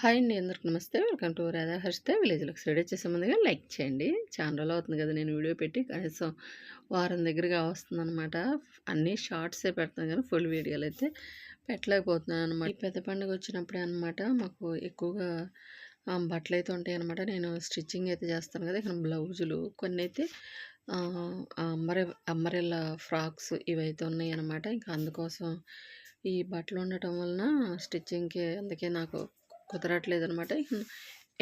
Hi అండి అందరికి నమస్తే. వెల్కమ్ టు రాధా హర్షిత విలేజ్లోకి స్టడీ చేసే ముందుగా లైక్ చేయండి. ఛానల్ అవుతుంది కదా నేను వీడియో పెట్టి కనీసం వారం దగ్గరగా వస్తుందన్నమాట. అన్నీ షార్ట్సే పెడతాను కానీ ఫుల్ వీడియోలు అయితే పెట్టలేకపోతున్నాను అనమాట పెద్ద పండుగ వచ్చినప్పుడే అనమాట మాకు ఎక్కువగా ఆ, బట్టలు అయితే ఉంటాయి అనమాట నేను స్టిచ్చింగ్ అయితే చేస్తాను కదా ఇక్కడ బ్లౌజులు కొన్ని అయితే ఆ, ఆ ఫ్రాక్స్ ఇవైతే ఉన్నాయి అనమాట ఇంకా అందుకోసం ఈ బట్టలు ఉండటం వలన స్టిచ్చింగ్కి అందుకే నాకు కుదరట్లేదు అనమాట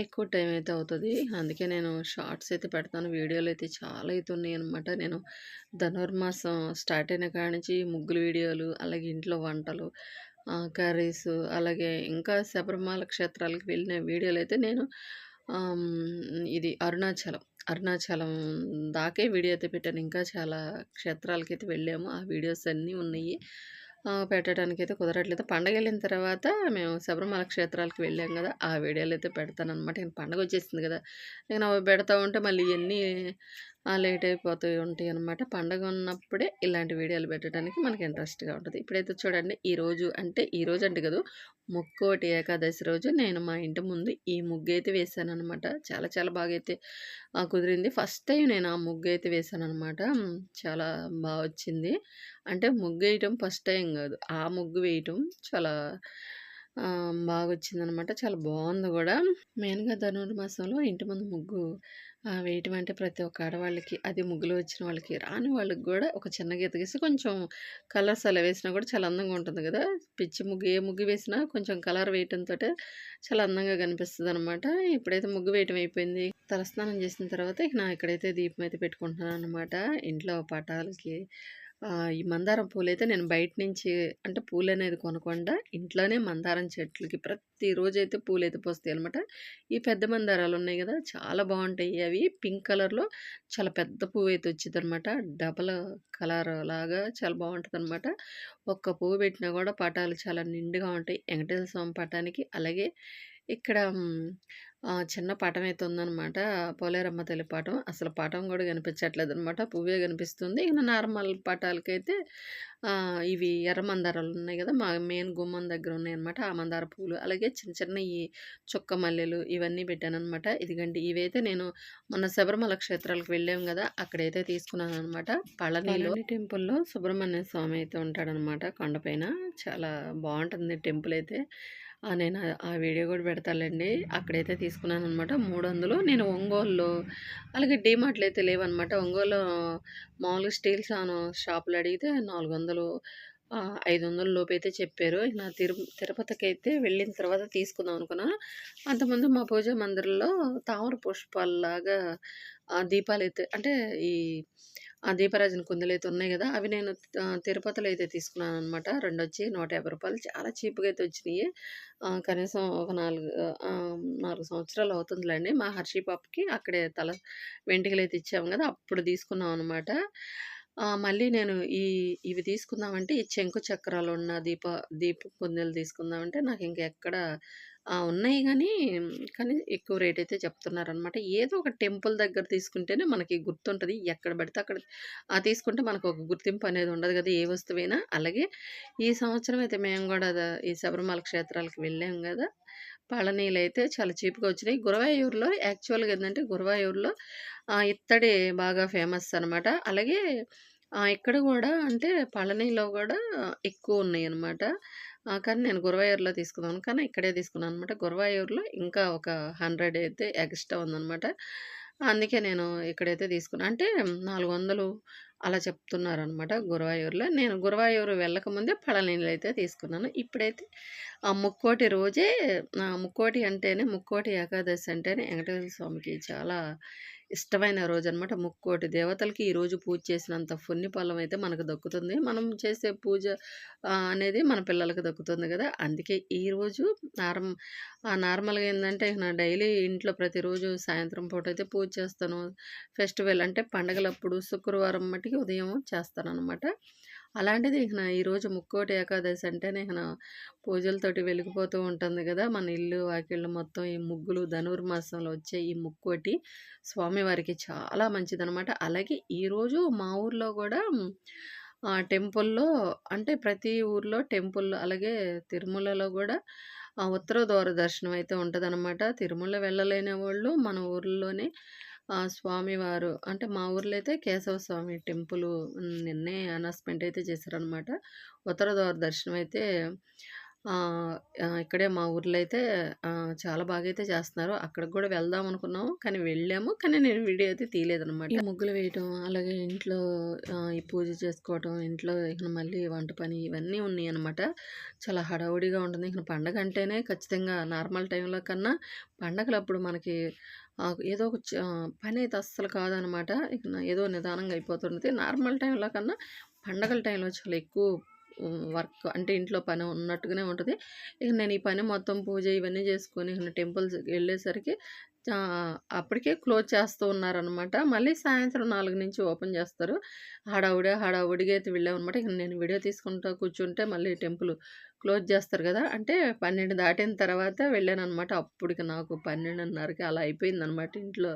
ఎక్కువ టైం అయితే అవుతుంది. అందుకే నేను షార్ట్స్ అయితే పెడతాను. వీడియోలు అయితే చాలా అయితే అనమాట నేను ధనుర్మాసం స్టార్ట్ అయిన కాడ నుంచి ముగ్గులు వీడియోలు అలాగే ఇంట్లో వంటలు కర్రీస్ అలాగే ఇంకా శబరిమల క్షేత్రాలకు వెళ్ళిన వీడియోలు అయితే నేను ఇది అరుణాచలం అరుణాచలం దాకే వీడియో అయితే పెట్టాను. ఇంకా చాలా క్షేత్రాలకైతే వెళ్ళాము. ఆ వీడియోస్ అన్నీ ఉన్నాయి. పెట్టడానికి అయితే కుదరట్లేదు. పండగ వెళ్ళిన తర్వాత మేము శబరిమల క్షేత్రాలకు వెళ్ళాం కదా ఆ వీడియోలు అయితే పెడతాను అనమాట పండగ వచ్చేసింది కదా. నేను అవి పెడతా ఉంటే మళ్ళీ ఇవన్నీ లేట్ అయిపోతూ ఉంటాయి అనమాట పండగ ఉన్నప్పుడే ఇలాంటి వీడియోలు పెట్టడానికి మనకి ఇంట్రెస్ట్గా ఉంటుంది. ఇప్పుడైతే చూడండి ఈ రోజు అంటే ఈ అంటే కదా ముక్కోటి ఏకాదశి రోజు నేను మా ఇంటి ముందు ఈ ముగ్గు అయితే వేసాను అనమాట చాలా చాలా బాగా అయితే ఆ, కుదిరింది. ఫస్ట్ టైం నేను ఆ ముగ్గు అయితే వేసాను అనమాట చాలా బాగా వచ్చింది. అంటే ముగ్గు వేయటం ఫస్ట్ టైం కాదు ఆ ముగ్గు వేయటం చాలా బాగా వచ్చిందనమాట చాలా బాగుంది కూడా. మెయిన్గా ధనుర్మాసంలో ఇంటి ముందు ముగ్గు వేయటం అంటే ప్రతి ఒక్క ఆడవాళ్ళకి అది ముగ్గులు వచ్చిన వాళ్ళకి రాని వాళ్ళకి కూడా ఒక చిన్న గీత గీసి కొంచెం కలర్స్ అలా వేసినా కూడా చాలా అందంగా ఉంటుంది కదా. పిచ్చి ముగ్గు ఏ ముగ్గు వేసినా కొంచెం కలర్ వేయటంతో చాలా అందంగా కనిపిస్తుంది అనమాట ఇప్పుడైతే ముగ్గు వేయటం అయిపోయింది. తలస్నానం చేసిన తర్వాత ఇక నా ఇక్కడైతే దీపం అయితే పెట్టుకుంటున్నాను అనమాట ఇంట్లో పటాలకి ఈ మందారం పూలైతే నేను బయట నుంచి అంటే పూలు అనేది కొనకుండా ఇంట్లోనే మందారం చెట్లకి ప్రతిరోజు అయితే పూలు అయితే పోస్తాయి అనమాట ఈ పెద్ద మందారాలు ఉన్నాయి కదా చాలా బాగుంటాయి. అవి పింక్ కలర్లో చాలా పెద్ద పువ్వు అయితే వచ్చింది అనమాట డబల్ కలర్ లాగా చాలా బాగుంటుంది అనమాట ఒక్క పువ్వు పెట్టినా కూడా పటాలు చాలా నిండుగా ఉంటాయి. వెంకటేశ్వర స్వామి పటానికి. అలాగే ఇక్కడ చిన్న పటం అయితే ఉందన్నమాట. పోలేరమ్మ తల్లి పటం అసలు పటం కూడా కనిపించట్లేదు అనమాట పువ్వే కనిపిస్తుంది. ఇక నార్మల్ పటాలకైతే ఇవి ఎర్ర మందారాలు ఉన్నాయి కదా మా మెయిన్ గుమ్మం దగ్గర ఉన్నాయి అనమాట ఆ మందార పువ్వులు అలాగే చిన్న చిన్న ఈ చుక్క మల్లెలు ఇవన్నీ పెట్టాను అనమాట ఇదిగండి ఇవైతే నేను మొన్న శబరిమల క్షేత్రాలకు వెళ్ళాం కదా అక్కడైతే తీసుకున్నాను అనమాట పళనిలో టెంపుల్లో. సుబ్రహ్మణ్య స్వామి అయితే ఉంటాడనమాట కొండపైన. చాలా బాగుంటుంది టెంపుల్ అయితే. నేను ఆ- వీడియో కూడా పెడతానండి. అక్కడైతే తీసుకున్నాను అనమాట మూడు వందలు నేను ఒంగోలులో అలాగే డీమార్ట్లు అయితే లేవన్నమాట. ఒంగోలు మామూలుగా స్టీల్ సాను షాపులు అడిగితే నాలుగు వందలు ఐదు వందల లోపు అయితే చెప్పారు. ఇక నా తిరు తిరుపతికి అయితే వెళ్ళిన తర్వాత తీసుకుందాం అనుకున్నా. అంతకుముందు మా పూజ మందిరంలో తామర పుష్పాలలాగా దీపాలు అయితే అంటే ఈ దీపరాజన కుందులు అయితే ఉన్నాయి కదా అవి నేను తిరుపతిలో అయితే తీసుకున్నాను అనమాట రెండు వచ్చి నూట యాభై రూపాయలు. చాలా చీప్గా అయితే వచ్చినాయి. కనీసం ఒక నాలుగు నాలుగు సంవత్సరాలు అవుతుందిలేండి. మా హర్షి పాపకి అక్కడే తల వెంట్రుకలు అయితే ఇచ్చాము కదా అప్పుడు తీసుకున్నాం అనమాట మళ్ళీ నేను ఈ ఇవి తీసుకుందామంటే ఈ చెంకు చక్రాలు ఉన్న దీప దీప కుందెలు తీసుకుందామంటే నాకు ఇంకెక్కడ ఉన్నాయి కానీ కానీ ఎక్కువ రేట్ అయితే చెప్తున్నారనమాట ఏదో ఒక టెంపుల్ దగ్గర తీసుకుంటేనే మనకి గుర్తుంటుంది. ఎక్కడ పడితే అక్కడ తీసుకుంటే మనకు ఒక గుర్తింపు అనేది ఉండదు కదా ఏ వస్తువైనా. అలాగే ఈ సంవత్సరం అయితే మేము కూడా ఈ శబరిమల క్షేత్రాలకు వెళ్ళాం కదా. పళనీలు అయితే చాలా చీప్గా వచ్చినాయి. గురవాయూరులో యాక్చువల్గా ఏంటంటే గురవాయూరులో ఇత్తడి బాగా ఫేమస్ అనమాట అలాగే ఇక్కడ కూడా అంటే పళనిలో కూడా ఎక్కువ ఉన్నాయి అనమాట కానీ నేను గురవాయూరులో తీసుకున్నాను. కానీ ఇక్కడే తీసుకున్నాను అనమాట గురవాయూరులో ఇంకా ఒక హండ్రెడ్ అయితే ఎక్స్ట్రా ఉందనమాట అందుకే నేను ఇక్కడైతే తీసుకున్నాను అంటే నాలుగు వందలు అలా చెప్తున్నారు అనమాట గురవాయూరులో. నేను గురవాయూరు వెళ్ళకముందే పళనీళ్ళు అయితే తీసుకున్నాను. ఇప్పుడైతే ఆ ముక్కోటి రోజే ముక్కోటి అంటేనే ముక్కోటి ఏకాదశి అంటేనే వెంకటేశ్వర స్వామికి చాలా ఇష్టమైన రోజు అనమాట ముక్కోటి దేవతలకి ఈరోజు పూజ చేసినంత పుణ్య ఫలం అయితే మనకు దక్కుతుంది. మనం చేసే పూజ అనేది మన పిల్లలకి దక్కుతుంది కదా. అందుకే ఈరోజు రోజు నార్మ్ నార్మల్గా ఏంటంటే నా డైలీ ఇంట్లో ప్రతిరోజు సాయంత్రం పూట అయితే పూజ చేస్తాను. ఫెస్టివల్ అంటే పండగలప్పుడు శుక్రవారం మటుకి ఉదయం చేస్తాను అనమాట అలాంటిది ఇక నా ఈరోజు ముక్కోటి ఏకాదశి అంటేనే ఇక పూజలతోటి వెలిగిపోతూ ఉంటుంది కదా మన ఇల్లు వాకిళ్ళు మొత్తం ఈ ముగ్గులు ధనుర్మాసంలో వచ్చే ఈ ముక్కోటి స్వామివారికి చాలా మంచిదనమాట అలాగే ఈరోజు మా ఊర్లో కూడా టెంపుల్లో అంటే ప్రతి ఊర్లో టెంపుల్ అలాగే తిరుమలలో కూడా ఆ ఉత్తర దూర దర్శనం అయితే ఉంటదనమాట. తిరుమల వెళ్ళలేని వాళ్ళు మన ఊర్లోనే స్వామివారు అంటే మా ఊర్లో అయితే కేశవ స్వామి టెంపులు నిన్నే అనౌన్స్‌మెంట్ అయితే చేశారనమాట. ఉత్తర ద్వార దర్శనం అయితే ఇక్కడే మా ఊర్లో అయితే చాలా బాగా అయితే చేస్తున్నారు. అక్కడికి కూడా వెళ్దాం అనుకున్నాము. కానీ వెళ్ళాము. కానీ నేను వీడియో అయితే తీయలేదనమాట. ముగ్గులు వేయటం, అలాగే ఇంట్లో ఈ పూజ చేసుకోవటం, ఇంట్లో ఇక మళ్ళీ వంట పని ఇవన్నీ ఉన్నాయన్నమాట. చాలా హడావుడిగా ఉంటుంది. ఇక పండగ అంటేనే ఖచ్చితంగా నార్మల్ టైంలో కన్నా పండగలప్పుడు మనకి ఏదో ఒక చ అయితే అస్సలు కాదనమాట. ఇక ఏదో నిదానంగా అయిపోతుంటుంది నార్మల్ టైంలో కన్నా పండగల టైంలో చాలా ఎక్కువ వర్క్ అంటే ఇంట్లో పని ఉన్నట్టుగానే ఉంటుంది ఇక నేను ఈ పని మొత్తం పూజ ఇవన్నీ చేసుకొని ఇక టెంపుల్స్ వెళ్ళేసరికి అప్పటికే క్లోజ్ చేస్తూ ఉన్నారనమాట. మళ్ళీ సాయంత్రం నాలుగు నుంచి ఓపెన్ చేస్తారు. హడావుడే హడావుడిగా అయితే వెళ్ళామనమాట. ఇక నేను వీడియో తీసుకుంటా కూర్చుంటే మళ్ళీ టెంపుల్ క్లోజ్ చేస్తారు కదా అంటే 12 దాటిన తర్వాత వెళ్ళాననమాట. అప్పటికి నాకు 12:30కి అలా అయిపోయిందనమాట ఇంట్లో.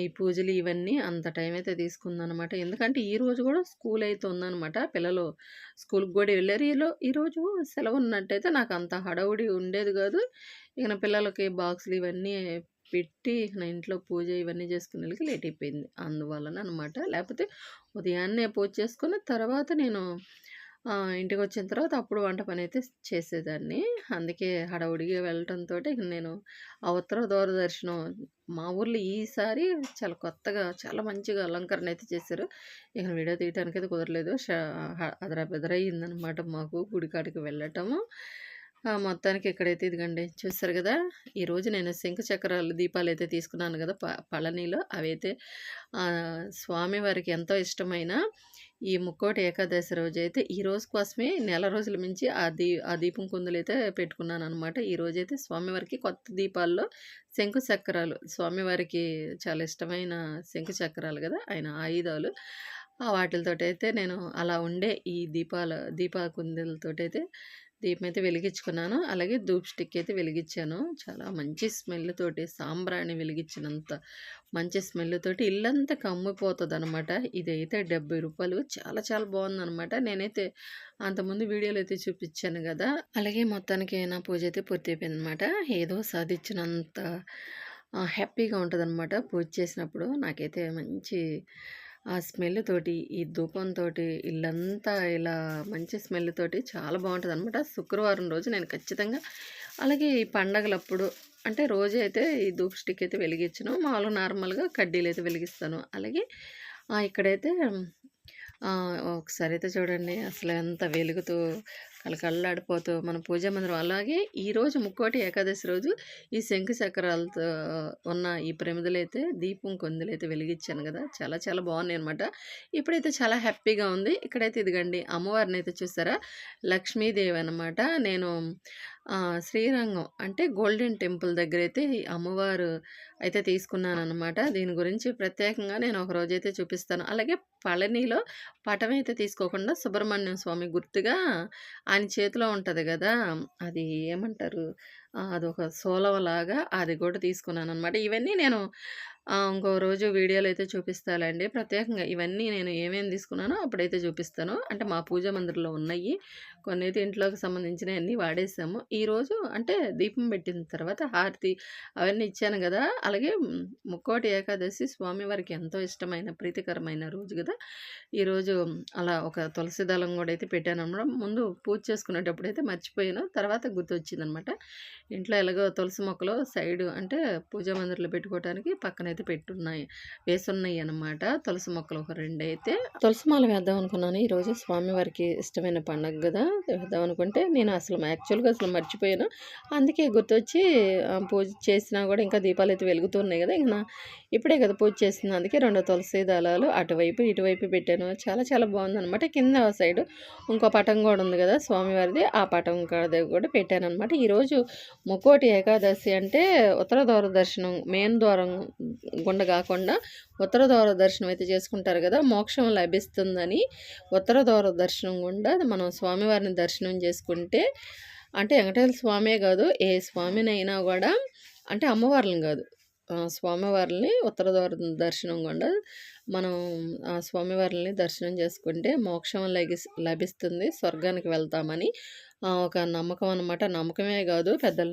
ఈ పూజలు ఇవన్నీ అంత టైం అయితే తీసుకుందనమాట. ఎందుకంటే ఈరోజు కూడా స్కూల్ అయితే ఉందనమాట. పిల్లలు స్కూల్‌కి కూడా వెళ్ళారు ఈలో ఈరోజు సెలవు ఉన్నట్టయితే నాకు అంత హడావుడి ఉండేది కాదు ఇక పిల్లలకి బాక్సులు ఇవన్నీ పెట్టి నా ఇంట్లో పూజ ఇవన్నీ చేసుకునేలకి లేట్ అయిపోయింది. అందువలన అనమాట. లేకపోతే ఉదయాన్నే పూజ చేసుకుని తర్వాత నేను ఇంటికి వచ్చిన తర్వాత అప్పుడు వంట పనైతే చేసేదాన్ని. అందుకే హడావుడిగా వెళ్ళటంతో ఇక నేను ఆ ఉత్తర మా ఊర్లో ఈసారి చాలా కొత్తగా చాలా మంచిగా అలంకరణ అయితే చేశారు. ఇక వీడియో తీయటానికైతే కుదరలేదు. ష హ మాకు గుడికాడికి వెళ్ళటము. మొత్తానికి ఇక్కడైతే ఇదిగండి చూస్తారు కదా ఈరోజు నేను శంఖ చక్రాలు అయితే తీసుకున్నాను కదా ప పళనిలో అవైతే ఆహ్, స్వామివారికి ఎంతో ఇష్టమైన ఈ ముక్కోటి ఏకాదశి రోజైతే ఈ రోజు కోసమే నెల రోజుల మించి ఆ దీ ఆ దీపం కుందలు అయితే పెట్టుకున్నాను అనమాట ఈ పెట్టుకున్నాననమాట. ఈరోజైతే స్వామివారికి కొత్త దీపాల్లో శంకు చక్రాలు స్వామివారికి చాలా ఇష్టమైన శంకు చక్రాలు కదా ఆయన ఆయుధాలు. వాటితోటైతే నేను అలా ఉండే ఈ దీపాల దీప కుందులతోటైతే దీపమైతే వెలిగించుకున్నాను. అలాగే ధూప్ స్టిక్ అయితే వెలిగించాను. చాలా మంచి స్మెల్ తోటి సాంబ్రాణి వెలిగించినంత మంచి స్మెల్ తోటి ఇల్లంతా అనమాట ఇదైతే డెబ్బై రూపాయలు చాలా చాలా బాగుందనమాట నేనైతే అంతకుముందు వీడియోలో అయితే చూపించాను కదా అలాగే మొత్తానికి నా పూజ అయితే పూర్తి అయిపోయింది అనమాట ఏదో సాధించినంత హ్యాపీగా ఉంటదనమాట పూజ చేసినప్పుడు. నాకైతే మంచి ఆ స్మెల్ తోటి, ఈ ధూపంతో ఇల్లంతా ఇలా మంచి స్మెల్ తోటి చాలా అనమాట శుక్రవారం రోజు నేను ఖచ్చితంగా అలాగే ఈ పండగలప్పుడు అంటే రోజు అయితే ఈ ధూప్ స్టిక్ అయితే వెలిగించను. మామూలుగా నార్మల్‌గా కడ్డీలు అయితే వెలిగిస్తాను. అలాగే ఇక్కడైతే ఒకసారి అయితే చూడండి అసలు ఎంత వెలుగుతూ కలకల్లాడిపోతూ మన పూజా మందిరం. అలాగే ఈరోజు ముక్కోటి ఏకాదశి రోజు ఈ శంకు చక్రాలతో ఉన్న ఈ ప్రమిదలైతే దీపం కొందులైతే వెలిగించాను కదా చాలా చాలా బాగున్నాయి అనమాట ఇప్పుడైతే చాలా హ్యాపీగా ఉంది. ఇక్కడైతే ఇదిగండి అమ్మవారినైతే చూసారా? లక్ష్మీదేవి అనమాట. నేను శ్రీరంగం అంటే గోల్డెన్ టెంపుల్ దగ్గరైతే ఈ అమ్మవారు అయితే తీసుకున్నానమాట దీని గురించి ప్రత్యేకంగా నేను ఒక రోజైతే చూపిస్తాను. అలాగే పళనిలో పటం అయితే తీసుకోకుండా సుబ్రహ్మణ్యం స్వామి గుర్తుగా ఆయన చేతిలో ఉంటుంది కదా అది ఏమంటారు? అదొక సోలవలాగా అది కూడా తీసుకున్నాను అనమాట ఇవన్నీ నేను ఇంకో రోజు వీడియోలు అయితే చూపిస్తాలండి ప్రత్యేకంగా ఇవన్నీ నేను ఏమేమి తీసుకున్నానో అప్పుడైతే చూపిస్తాను. అంటే మా పూజ మందిరంలో కొన్ని అయితే ఇంట్లోకి సంబంధించినవి అన్నీ వాడేసాము. ఈరోజు అంటే దీపం పెట్టిన తర్వాత హారతి అవన్నీ ఇచ్చాను కదా అలాగే ముక్కోటి ఏకాదశి స్వామివారికి ఎంతో ఇష్టమైన ప్రీతికరమైన రోజు కదా ఈరోజు అలా ఒక తులసి దళం కూడా అయితే పెట్టాననమాట. ముందు పూజ చేసుకునేటప్పుడు అయితే మర్చిపోయాను. తర్వాత గుర్తొచ్చిందనమాట. ఇంట్లో ఎలాగో తులసి మొక్కలు సైడు అంటే పూజా మందిరంలో పెట్టుకోవటానికి అయితే పెట్టున్నాయి. వేసున్నాయి అనమాట తులసి మొక్కలు ఒక రెండు అయితే తులసి మాల వేద్దాం అనుకున్నాను. ఈరోజు స్వామివారికి ఇష్టమైన పండగ కదా వేద్దాం అనుకుంటే నేను అసలు యాక్చువల్‌గా అసలు మర్చిపోయాను. అందుకే గుర్తొచ్చి పూజ చేసినా కూడా ఇంకా దీపాలు అయితే వెలుగుతున్నాయి కదా ఇంకా ఇప్పుడే కదా పూజ చేసింది. అందుకే రెండు తులసి దళాలు అటువైపు, ఇటువైపు పెట్టాను. చాలా చాలా బాగుందనమాట కింద సైడు ఇంకో పటం కూడా ఉంది కదా స్వామివారిది. ఆ పటం కాడ పెట్టాను అనమాట ఈరోజు ముక్కోటి ఏకాదశి అంటే ఉత్తర ద్వార దర్శనం మెయిన్ ద్వారం గుండ కాకుండా ఉత్తర ద్వార దర్శనం అయితే చేసుకుంటారు కదా మోక్షం లభిస్తుందని ఉత్తర ద్వార దర్శనం గుండా మనం స్వామివారిని దర్శనం చేసుకుంటే అంటే వెంకటేశ్వర స్వామే కాదు ఏ స్వామినైనా కూడా అంటే అమ్మవార్లని కాదు. స్వామివారిని ఉత్తర దర్శనం గుండా మనం ఆ స్వామివారిని దర్శనం చేసుకుంటే మోక్షం లగిస్ లభిస్తుంది. స్వర్గానికి వెళ్తామని ఆ, ఒక నమ్మకం అనమాట నమ్మకమే కాదు పెద్దల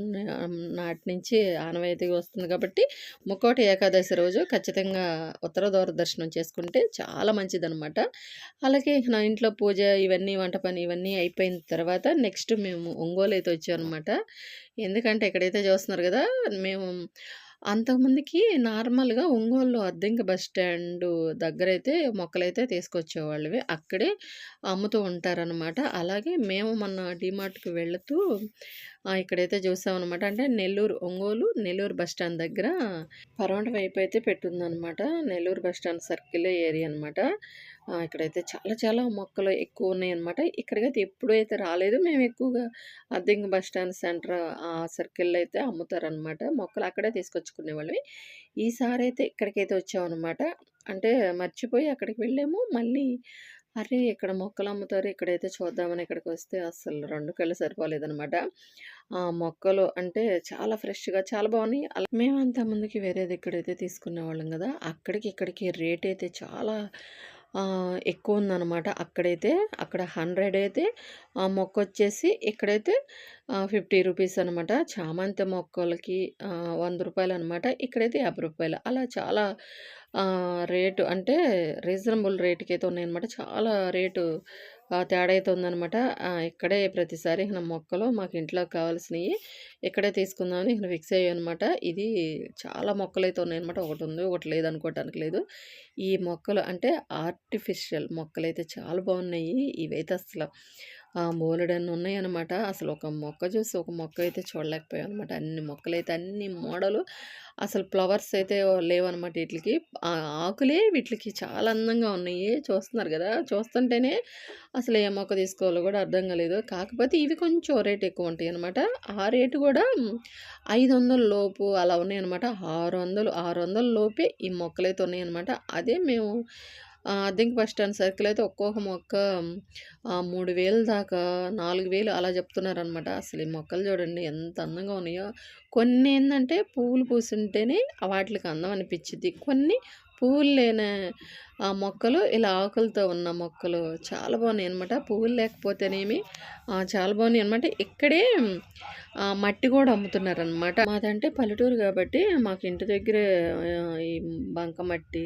నాటి నుంచి ఆనవాయితీగా వస్తుంది కాబట్టి ముక్కోటి ఏకాదశి రోజు ఖచ్చితంగా ఉత్తర ద్వార దర్శనం చేసుకుంటే చాలా మంచిదనమాట అలాగే నా ఇంట్లో పూజ ఇవన్నీ వంట పని ఇవన్నీ అయిపోయిన తర్వాత నెక్స్ట్ మేము ఒంగోలు అయితే వచ్చామన్నమాట. ఎందుకంటే ఇక్కడైతే చూస్తున్నారు కదా మేము అంతకుముందుకి నార్మల్‌గా ఒంగోలు అద్దెంకి బస్ స్టాండు దగ్గరైతే మొక్కలైతే తీసుకొచ్చేవాళ్ళవి. అక్కడే అమ్ముతూ ఉంటారనమాట. అలాగే మేము మొన్న డీమార్ట్‌కి వెళుతూ ఇక్కడైతే చూసామనమాట. అంటే నెల్లూరు ఒంగోలు, నెల్లూరు బస్ స్టాండ్ దగ్గర పరమట వైపు అయితే పెట్టుందనమాట. Nellore bus stand circle area అనమాట. ఇక్కడైతే చాలా చాలా మొక్కలు ఎక్కువ ఎక్కువున్నాయనమాట. ఇక్కడికైతే ఎప్పుడైతే రాలేదు. మేము ఎక్కువగా అద్దెంకి బస్ స్టాండ్ సెంటర్ ఆ సర్కిల్‌లో అయితే అమ్ముతారనమాట. మొక్కలు అక్కడే తీసుకొచ్చుకునే వాళ్ళమే ఈసారి అయితే ఇక్కడికైతే వచ్చామన్నమాట అంటే మర్చిపోయి అక్కడికి వెళ్ళాము. మళ్ళీ అరే! ఇక్కడ మొక్కలు అమ్ముతారు. ఇక్కడైతే చూద్దామని ఇక్కడికి వస్తే అసలు రెండు కళ్ళు సరిపోలేదనమాట. ఆ మొక్కలు అంటే చాలా ఫ్రెష్‌గా చాలా బాగున్నాయి. అలా మేము అంతకుముందుకి వేరే దగ్గరైతే తీసుకునేవాళ్ళం కదా అక్కడికి ఇక్కడికి రేట్ అయితే చాలా ఎక్కువ ఉందన్నమాట అక్కడైతే అక్కడ 100 అయితే ఆ మొక్క వచ్చేసి ఇక్కడైతే ఫిఫ్టీ రూపీస్ అనమాట. చామంతి మొక్కలకి వంద రూపాయలు అనమాట. ఇక్కడైతే యాభై రూపాయలు అలా చాలా రేటు అంటే రీజనబుల్ రేటుకి అయితే ఉన్నాయన్నమాట. చాలా రేటు తేడా అయితే ఉందనమాట. ఇక్కడే ప్రతిసారి ఇక మొక్కలు మాకు ఇంట్లోకి కావాల్సినవి ఇక్కడే తీసుకుందామని ఇక ఫిక్స్ అనమాట ఇది చాలా మొక్కలైతే ఉన్నాయన్నమాట. ఉంది ఒకటి లేదనుకోవటానికి లేదు. ఈ మొక్కలు అంటే ఆర్టిఫిషియల్ మొక్కలైతే చాలా బాగున్నాయి. ఇవైతే అసలు బోలెడన్ని ఉన్నాయన్నమాట. అసలు ఒక మొక్క చూసి ఒక మొక్క అయితే చూడలేకపోయామనమాట. అన్ని మొక్కలైతే అన్ని మోడలు అసలు ఫ్లవర్స్ అయితే లేవనమాట వీటికి ఆ ఆకులే వీటికి చాలా అందంగా ఉన్నాయి. చూస్తున్నారు కదా చూస్తుంటేనే అసలు ఏ మొక్క తీసుకోవాలో కూడా అర్థం కాలేదు. కాకపోతే ఇవి కొంచెం రేట్ ఎక్కువ ఉంటాయి అనమాట ఆ రేటు కూడా ఐదు వందల లోపు అలా ఉన్నాయనమాట ఆరు వందలు ఆరు వందల లోపే ఈ మొక్కలైతే ఉన్నాయన్నమాట. అదే మేము ఆహ్, ఫస్ట్ బస్ స్టాండ్ సర్కిల్ అయితే ఒక్కొక్క మొక్క మూడు వేలు దాకా 4000 అలా చెప్తున్నారనమాట. అసలు ఈ మొక్కలు చూడండి ఎంత అందంగా ఉన్నాయో. కొన్ని ఏంటంటే పువ్వులు పూసుంటేనే వాటికి అందం అనిపించింది కొన్ని పువ్వులు లేని ఆ మొక్కలు ఇలా ఆకులతో ఉన్న మొక్కలు చాలా బాగున్నాయి అనమాట పువ్వులు లేకపోతేనేమి చాలా బాగున్నాయి అనమాట ఇక్కడే మట్టి కూడా అమ్ముతున్నారనమాట. మాదంటే పల్లెటూరు కాబట్టి మాకు ఇంటి దగ్గరే ఈ బంకమట్టి,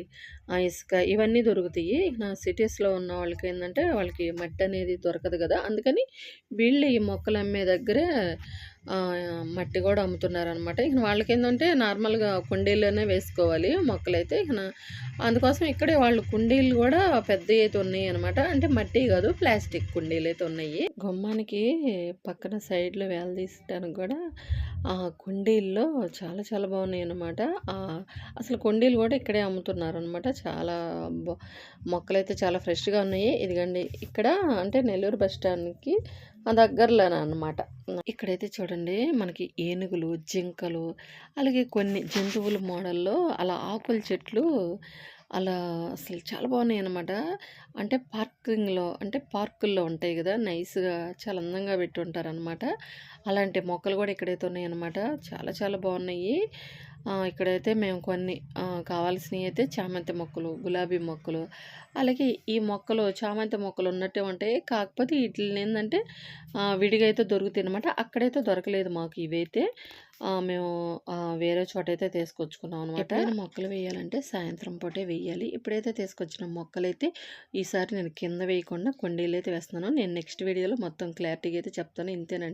ఇసుక ఇవన్నీ దొరుకుతాయి. నా సిటీస్‌లో ఉన్న వాళ్ళకి ఏంటంటే వాళ్ళకి మట్టి అనేది దొరకదు కదా అందుకని వీళ్ళు ఈ మొక్కలు అమ్మే దగ్గరే మట్టి కూడా అమ్ముతున్నారనమాట. ఇక వాళ్ళకేందంటే నార్మల్‌గా కుండీల్లోనే వేసుకోవాలి మొక్కలైతే. ఇక అందుకోసం ఇక్కడే వాళ్ళు కుండీలు కూడా పెద్దవి అయితే ఉన్నాయి అనమాట అంటే మట్టి కాదు ప్లాస్టిక్ కుండీలు అయితే ఉన్నాయి. గుమ్మానికి పక్కన సైడ్‌లో వేలాడదీసడానికి కూడా ఆ కుండీల్లో చాలా చాలా బాగున్నాయి అన్నమాట అసలు కుండీలు కూడా ఇక్కడే అమ్ముతున్నారు అనమాట చాలా మొక్కలు మొక్కలైతే చాలా ఫ్రెష్‌గా ఉన్నాయి. ఇదిగోండి ఇక్కడ అంటే నెల్లూరు బస్ స్టాండ్‌కి దగ్గరలోనే అనమాట. ఇక్కడైతే చూడండి మనకి ఏనుగులు, జింకలు అలాగే కొన్ని జంతువుల మోడల్‌లో అలా ఆకుల చెట్లు అలా అసలు చాలా బాగున్నాయి అనమాట అంటే పార్కింగ్‌లో అంటే పార్కుల్లో ఉంటాయి కదా నైస్‌గా చాలా అందంగా పెట్టి పెట్టుంటారనమాట. అలాంటి మొక్కలు కూడా ఇక్కడైతే ఉన్నాయన్నమాట. చాలా చాలా బాగున్నాయి. ఇక్కడైతే మేము కొన్ని కావాల్సినవి అయితే చామంతి మొక్కలు, గులాబీ మొక్కలు అలాగే ఈ మొక్కలు చామంతి మొక్కలు ఉన్నట్టే ఉంటాయి. కాకపోతే వీటిని ఏంటంటే విడిగా అయితే దొరుకుతాయనమాట. అక్కడైతే దొరకలేదు మాకు ఇవైతే. మేము వేరే వేరే చోటైతే తీసుకొచ్చుకున్నాం అనమాట. మొక్కలు వేయాలంటే సాయంత్రం పూటే వేయాలి. ఇప్పుడైతే తీసుకొచ్చిన మొక్కలైతే ఈసారి నేను కింద వేయకుండా కుండీలైతే వేస్తున్నాను. నేను నెక్స్ట్ వీడియోలో మొత్తం క్లారిటీగా అయితే చెప్తాను. ఇంతేనండి.